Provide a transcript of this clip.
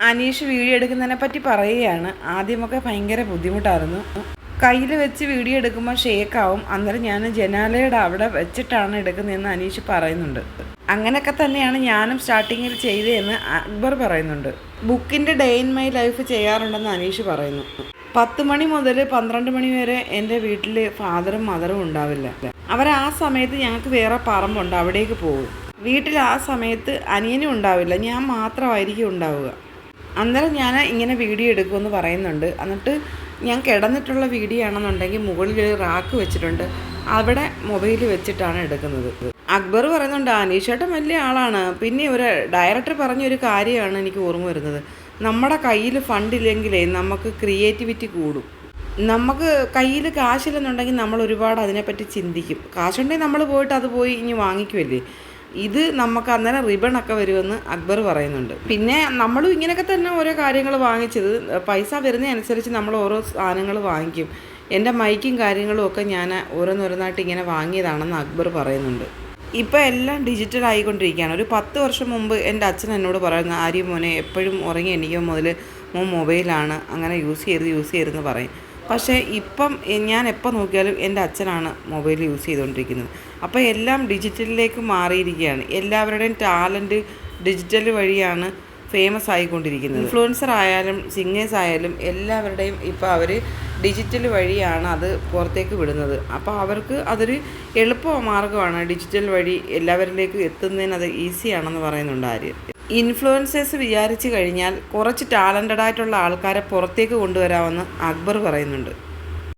Aneesh video എടുക്കുന്നതിനെ പറ്റി പറയുകയാണ്. ആദ്യമൊക്കെ ഭയങ്കര ബുദ്ധിമുട്ടായിരുന്നു. കയ്യിൽ വെച്ച് വീഡിയോ എടുക്കുമ്പോൾ ഷേക്കാവും. അന്നേരം ഞാൻ ജനാലയുടെ അവിടെ വെച്ചിട്ടാണ് എടുക്കുന്നതെന്ന് അനീഷ് പറയുന്നുണ്ട്. അങ്ങനെയൊക്കെ തന്നെയാണ് ഞാനും സ്റ്റാർട്ടിങ്ങിൽ ചെയ്തതെന്ന് അക്ബർ പറയുന്നുണ്ട്. ബുക്കിന്റെ ഡേ ഇൻ മൈ ലൈഫ് ചെയ്യാറുണ്ടെന്ന് അനീഷ് പറയുന്നു. പത്ത് മണി മുതൽ പന്ത്രണ്ട് മണി വരെ എന്റെ വീട്ടിൽ ഫാദറും മദറും ഉണ്ടാവില്ല. അവർ ആ സമയത്ത് ഞങ്ങൾക്ക് വേറെ പറമ്പുണ്ട് അവിടേക്ക് പോകും. വീട്ടിൽ ആ സമയത്ത് അനിയനും ഉണ്ടാവില്ല. ഞാൻ മാത്രമായിരിക്കും ഉണ്ടാവുക. അന്നേരം ഞാൻ ഇങ്ങനെ വീഡിയോ എടുക്കുമെന്ന് പറയുന്നുണ്ട്. എന്നിട്ട് ഞാൻ കിടന്നിട്ടുള്ള വീഡിയോ ആണെന്നുണ്ടെങ്കിൽ മുകളിൽ ഒരു റാക്ക് വെച്ചിട്ടുണ്ട്. അവിടെ മൊബൈൽ വെച്ചിട്ടാണ് എടുക്കുന്നത്. അക്ബർ പറയുന്നുണ്ട് അനീഷേട്ടൻ വലിയ ആളാണ്. പിന്നെ ഒരു ഡയറക്ടർ പറഞ്ഞൊരു കാര്യമാണ് എനിക്ക് ഓർമ്മ വരുന്നത്. നമ്മുടെ കയ്യിൽ ഫണ്ടില്ലെങ്കിലേ നമുക്ക് ക്രിയേറ്റിവിറ്റി കൂടും. നമുക്ക് കയ്യിൽ കാശില്ലെന്നുണ്ടെങ്കിൽ നമ്മൾ ഒരുപാട് അതിനെപ്പറ്റി ചിന്തിക്കും. കാശുണ്ടെങ്കിൽ നമ്മൾ പോയിട്ട് അത് പോയി ഇനി വാങ്ങിക്കുമല്ലേ ഇത് നമുക്ക് അന്നേരം റിബൺ ഒക്കെ വരുമെന്ന് അക്ബർ പറയുന്നുണ്ട്. പിന്നെ നമ്മളും ഇങ്ങനെയൊക്കെ തന്നെ ഓരോ കാര്യങ്ങൾ വാങ്ങിച്ചത്. പൈസ വരുന്നതനുസരിച്ച് നമ്മൾ ഓരോ സാധനങ്ങൾ വാങ്ങിക്കും. എന്റെ മൈക്കും കാര്യങ്ങളും ഒക്കെ ഞാൻ ഓരോന്നോരോന്നായിട്ട് ഇങ്ങനെ വാങ്ങിയതാണെന്ന് അക്ബർ പറയുന്നുണ്ട്. ഇപ്പോൾ എല്ലാം ഡിജിറ്റൽ ആയിക്കൊണ്ടിരിക്കുകയാണ്. ഒരു പത്ത് വർഷം മുമ്പ് എന്റെ അച്ഛൻ എന്നോട് പറയുന്ന ആര്യ മോനെ എപ്പോഴും ഉറങ്ങി എണീക്കുമ്പോൾ മുതൽ. മോൻ മൊബൈലാണ് അങ്ങനെ യൂസ് ചെയ്ത് യൂസ് ചെയ്തെന്ന് പറയും. പക്ഷേ ഇപ്പം ഞാൻ എപ്പോൾ നോക്കിയാലും എന്റെ അച്ഛനാണ് മൊബൈൽ യൂസ് ചെയ്തുകൊണ്ടിരിക്കുന്നത്. അപ്പോൾ എല്ലാം ഡിജിറ്റലിലേക്ക് മാറിയിരിക്കുകയാണ്. എല്ലാവരുടെയും ടാലന്റ് ഡിജിറ്റൽ വഴിയാണ് ഫേമസ് ആയിക്കൊണ്ടിരിക്കുന്നത്. ഇൻഫ്ലുവൻസർ ആയാലും സിംഗേഴ്സ് ആയാലും എല്ലാവരുടെയും ഇപ്പോൾ അവർ ഡിജിറ്റൽ വഴിയാണ് അത് പുറത്തേക്ക് വിടുന്നത്. അപ്പോൾ അവർക്ക് അതൊരു എളുപ്പ മാർഗമാണ് ഡിജിറ്റൽ വഴി എല്ലാവരിലേക്കും എത്തുന്നതിന് അത് ഈസിയാണെന്ന് പറയുന്നുണ്ട് ആര്യം. ഇൻഫ്ലുവൻസേഴ്സ് വിചാരിച്ചു കഴിഞ്ഞാൽ കുറച്ച് ടാലന്റഡ് ആയിട്ടുള്ള ആൾക്കാരെ പുറത്തേക്ക് കൊണ്ടുവരാമെന്ന് അക്ബർ പറയുന്നുണ്ട്.